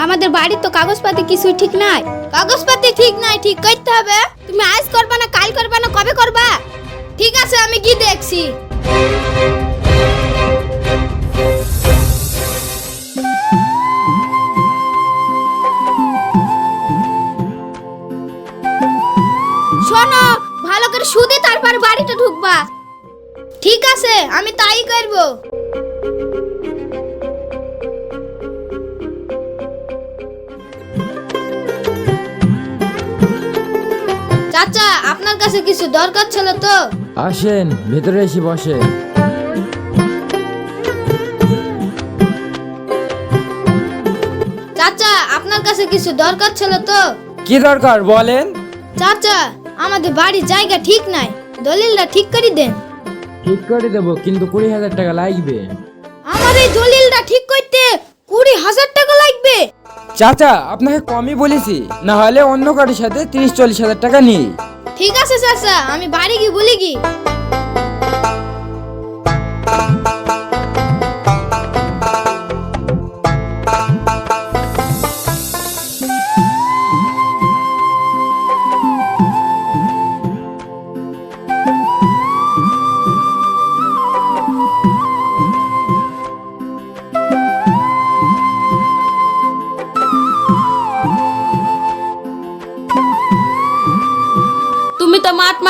তোমাদের বাড়ির তো কাগজপাতি কিছু ঠিক নাই। কাগজপাতি ঠিক নাই, ঠিক করতে হবে। তুমি আজ করবা না, কাল করবা না, কবে করবা? ঠিক আছে, আমি কি দেখছি। শোনো, ভালো করে শুধু তারপর বাড়িতে ঢুকবা। ঠিক আছে, আমি তাই করব। চাচা আপনার কাছে কিছু দরকার ছিল তো? আসেন ভেতরে এসে বসে। চাচা আপনার কাছে কিছু দরকার ছিল তো? কি দরকার বলেন? চাচা আমাদের বাড়ির জায়গা ঠিক নাই। দলিলটা ঠিক করে দেন। ঠিক করে দেবো কিন্তু কুড়ি হাজার টাকা লাগবে। আমার এই দলিলটা ঠিক করতে কুড়ি হাজার টাকা চাচা, আপনাকে কমই বলেছি না হলে অন্য কারোর সাথে তিরিশ চল্লিশ হাজার টাকা নিই। ঠিক আছে, চাচা, আমি বাড়ি গিয়ে বলি কি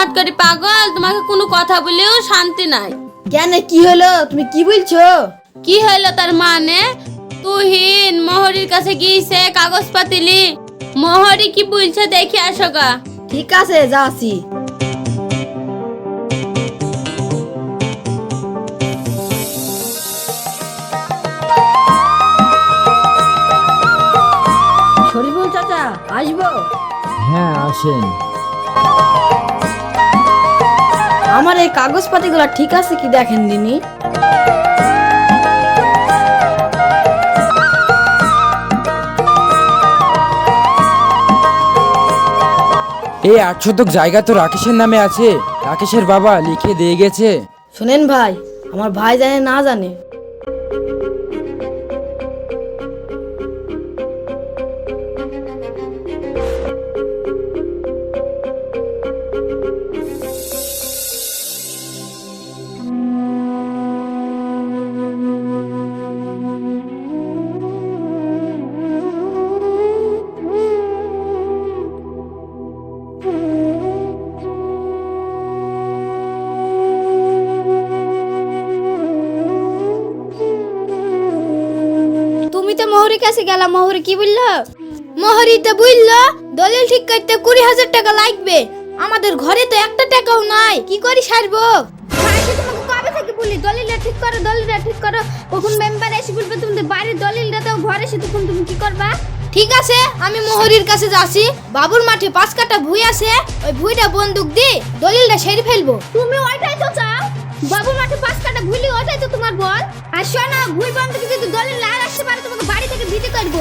তো মাত মাত করে পাগল? তোমাকে কোনো কথা বলেও শান্তি নাই। কেন? কি হলো? তুমি কি বলছো? কি হলো তার মানে? তুহিন মোহরির কাছে গিয়েছে কাগজ পাতিলি মোহরি কি বলছে দেখে আসো গা। ঠিক আছে যাচ্ছি। শরীফুল চাচা আসব? হ্যাঁ আসেন। আমার এই কাগজ কাগজপাতিগুলো ঠিক আছে কি দেখেন দিনি? এই আট শতক জায়গা তো রাকেশের নামে আছে। রাকেশের বাবা লিখে দিয়ে গেছে। শোনেন ভাই আমার ভাই জানে না জানে। কাছে গেলা মোহরে কি বলল? মোহরি তো বলল দলিল ঠিক করতে কুড়ি হাজার টাকা লাগবে। আমাদের ঘরে তো একটা টাকাও নাই কি করি সারবো? কবে থেকে বলি? দলিলটা ঠিক করো দলিলটা ঠিক করো। কখন মেম্বার এসে বলবে তোমাদের বাড়ির দলিলটা তো ঘরে তখন তুমি কি করবা? ঠিক আছে আমি মোহরির কাছে যাচ্ছি। বাবুর মাঠে পাঁচ কাটা ভুই আছে ওই ভুইটা বন্দুক দি দলিলটা সেরে ফেলব। তুমি ওইটাই তো চাও? বাবুর মাঠে পাঁচ কাটা ভুইলি ওইটাই তো তোমার বল। আর শোনো ভুই বন্দুকে যদি দলিল না রাখতে পারে তোমাকে দিতে করব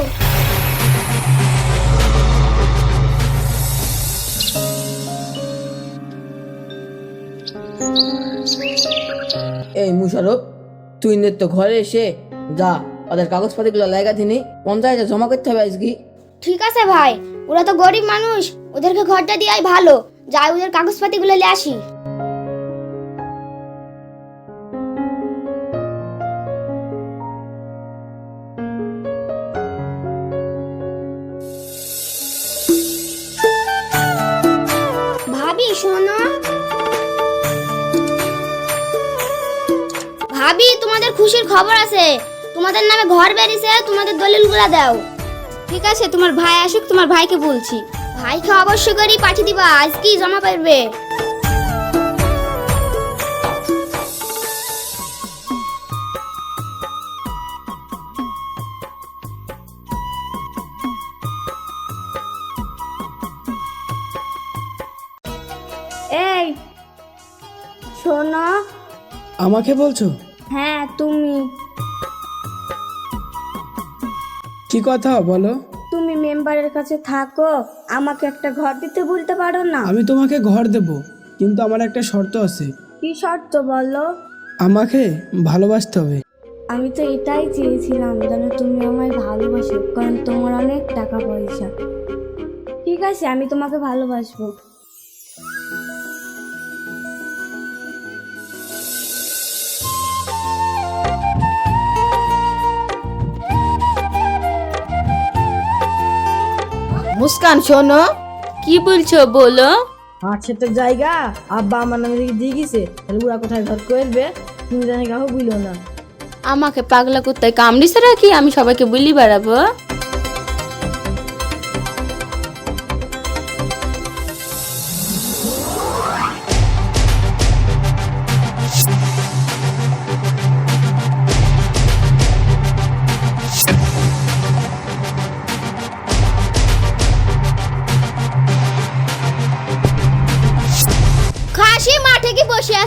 এই মুশারফ তুই তো ঘরে এসে যা ওদের কাগজপাতিগুলো লাগা দিনি পঞ্চায়েত জমা করতে হবে আজকে। ঠিক আছে ভাই ওরা তো গরিব মানুষ ওদেরকে ঘরটা দিয়াই ভালো। যাই ওদের কাগজপাতিগুলো নিয়ে আসি। শোনো। ভাবি তোমাদের খুশির খবর আছে। তোমাদের নামে ঘর বেরিয়েছে তোমাদের দলিলগুলা দাও। ঠিক আছে তোমার ভাই আসুক তোমার ভাইকে বলছি। ভাইকে অবশ্য করেই পাঠিয়ে দিবা আজকেই জমা পারবে। আমাকে বলছো? হ্যাঁ তুমি। কি কথা বলো? তুমি মেম্বারের কাছে থাকো আমাকে একটা ঘর দিতে বলতে পারো না। আমি তোমাকে ঘর দেব কিন্তু আমার একটা শর্ত আছে। কি শর্ত বলো? আমাকে ভালোবাসতে হবে। আমি তো এটাই চেয়েছিলাম যেন তুমি আমায় ভালোবাসো কারণ তোমার অনেক টাকা পয়সা। ঠিক আছে আমি তোমাকে ভালোবাসবো। মুস্কান শোনো। কি বলছো বলো। হাট সেটের জায়গা। আব্বা আমার নামে দিয়ে গেছে তাহলে ওরা কোথায় ঘর করবে? তুমি জানি কাহো বুঝলো না। আমাকে পাগলা কুত্তায় কামড়িছে রাখি আমি সবাইকে বলি বেড়াবো।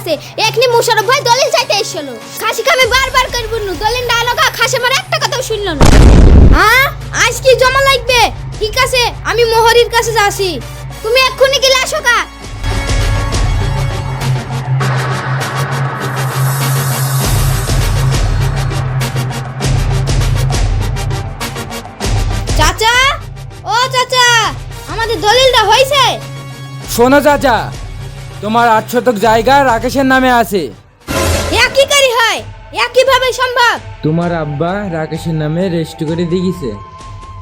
আছে। এখনি মুশারফ ভাই দলিল চাইতে এসেছিল। খাসিকে আমি বারবার করে বলনু দলিল ডায়লগ খাসি আমার একটা কথাও শুনলো না। হ্যাঁ? আজ কি জমা লাগবে। ঠিক আছে, আমি মোহরির কাছে যাচ্ছি। তুমি এক্ষুনি গেলে আসো কা চাচা? ও চাচা, আমাদের দলিলটা হয়েছে শোনো চাচা তোমার আট শতক জায়গা রাকেশের নামে আছে। একই কারি হয়? একই ভাবে সম্ভব? তোমার আব্বা রাকেশের নামে রেস্ট করে দিয়েছে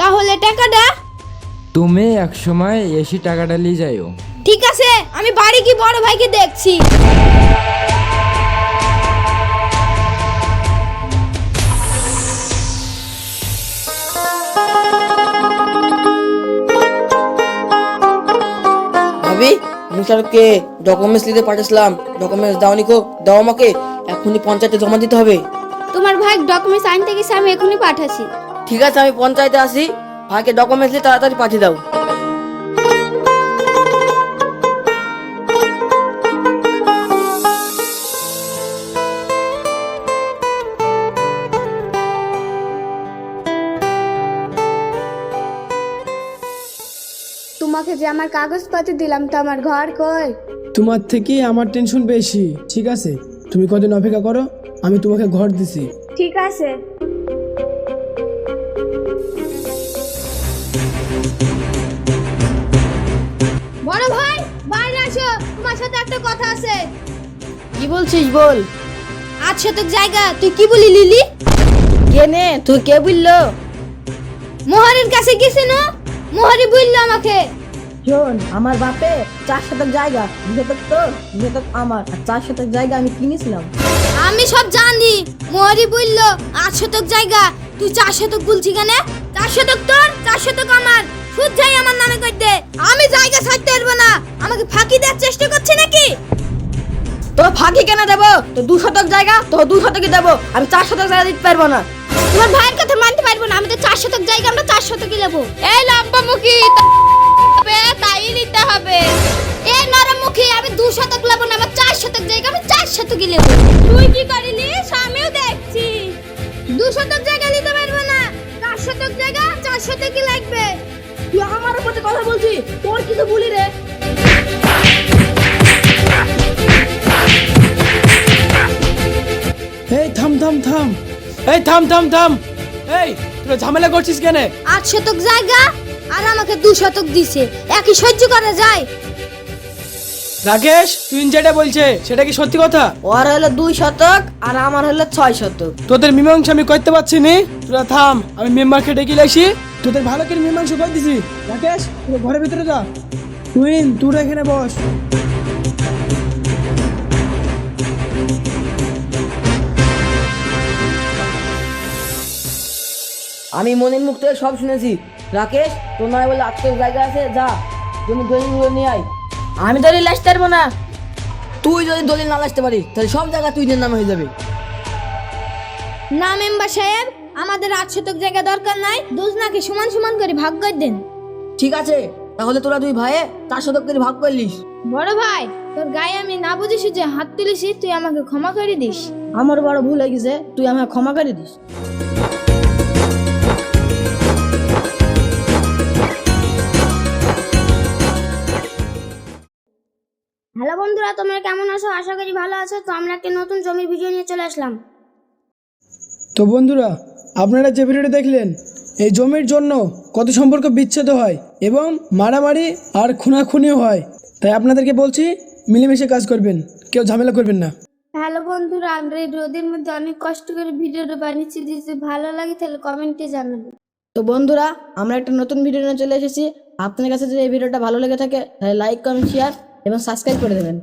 তাহলে টাকাটা? তুমি এক সময় এসি টাকাটা নিয়ে যাইও। ঠিক আছে আমি বাড়ি কি বড় ভাইকে দেখছি। মুশারফকে ডকুমেন্টস নিতে পাঠিয়েছিলাম ডকুমেন্টস দাওনি কো দাও আমাকে এখনই পঞ্চায়েতে জমা দিতে হবে। তোমার ভাই ডকুমেন্টস আনতে গেছে আমি এখনই পাঠাচ্ছি। ঠিক আছে আমি পঞ্চায়েতে আসি ভাইকে ডকুমেন্টস নিয়ে তাড়াতাড়ি পাঠিয়ে দাও। যে আমার কাগজপত্র দিলাম তো আমার ঘর কই? তোমার থেকে আমার টেনশন বেশি ঠিক আছে? তুমি কদিন অপেক্ষা করো আমি তোমাকে ঘর দিছি। ঠিক আছে। বড় ভাই বাইরে আসো তোমার সাথে একটা কথা আছে। কি বলছিস বল? আজ শতক জায়গা তুই কি বলি লিলি? কে নে তুই কে বলল? মোহরের কাছে গেছে না? মোহরি বলল আমাকে। শোন আমার বাপে চার শতক জায়গা তোর আমার। আর চার শতক জায়গা আমি কিনেছিলাম। আমি সব জানি। মোহরি বলল আজ শতক জায়গা। তুই চার শতক বলছি কেন? চার শতক তোর চার শতক আমার। সুদ যাই আমার নামে দে আমি জায়গা ছাড়তে পারব না। আমাকে ফাঁকি দেওয়ার চেষ্টা করছে নাকি? তোর ফাঁকি কেন দেবো? তো দু শতক জায়গা তো দু শতকই দেবো। আমি চার শতক জায়গা দিতে পারব না। তোমার ভাইয়ের কথা মানতে পারব না। আমাদের চার শতক জায়গা আমরা চার শতকই নেব। এই লম্বামুখী তবে তাই নিতে হবে। এ নরমুখী আমি দু শতক নেব না আমার চার শতক জায়গা আমি চার শতকই নেব তুই কি করিলি আমিও দেখছি। দু শতক জায়গা নিতে পারব না। চার শতক জায়গা চার শতকই লাগবে। তুই আমার উপরে কথা বলছিস তোর কিছু বলি রে? এই থাম থাম থাম। এই থাম থাম থাম। এই তোরা ঝামেলা করছিস কেন? আট শতক জায়গা আর আমাকে দু শতক দিছে। একই সহ্য করা যায়? রাকেশ তুই যেটা বলছে সেটা কি সত্যি কথা? ওর হলো দুই শতক আর আমার হলো ছয় শতক। তোদের মীমাংসা আমি করতে পারছি নি। তোরা থাম আমি মেম্বারকে ডেকে আসি। তোদের ভালো করে মীমাংসা করে দিছি। রাকেশ তুই ঘরের ভিতরে যা। তুইন তুই এখানে বস। আমি মনের মুখ থেকে সব শুনেছি। রাকেশ তোর নয় বলে আজকের জায়গা আছে যা তুমি দলিলগুলো নিয়ে আয়। আমি দলিল আসতে পারব না। তুই যদি দলিল না আসতে পারিস তাহলে সব জায়গা তুই নাম হয়ে যাবে। না মেম্বার সাহেব আমাদের আট শতক জায়গা দরকার নাই দুজনাকে সমান সমান করে ভাগ করে দেন। ঠিক আছে তাহলে তোরা দুই ভাইয়ে চার শতক করে ভাগ করলিস বড় ভাই তোর গায়ে আমি না বুঝিস যে হাত তুলিস তুই আমাকে ক্ষমা করে দিস। আমার বড় ভুল হয়ে গেছে তুই আমাকে ক্ষমা করে দিস। তোমরা কেমন আছো? আশা করি ভালো আছো। তো আমরা একটা নতুন জমির ভিডিও নিয়ে চলে আসলাম। তো বন্ধুরা আপনারা যে ভিডিওটা দেখলেন এই জমির জন্য কত সম্পর্ক বিচ্ছেদ হয় এবং মারামারি আর খুনাখুনিও হয়। তাই আপনাদেরকে বলছি মিলেমিশে কাজ করবেন কেউ ঝামেলা করবেন না। হ্যালো বন্ধুরা আমরা এই রোদের মধ্যে অনেক কষ্ট করে ভিডিওটা বানিয়েছি। যদি ভালো লাগে তাহলে কমেন্টে জানাবেন। তো বন্ধুরা আমরা একটা নতুন ভিডিও নিয়ে চলে এসেছি। আপনার কাছে যদি এই ভিডিওটা ভালো লেগে থাকে তাহলে লাইক কমেন্ট শেয়ার এবং সাবস্ক্রাইব করে দেবেন।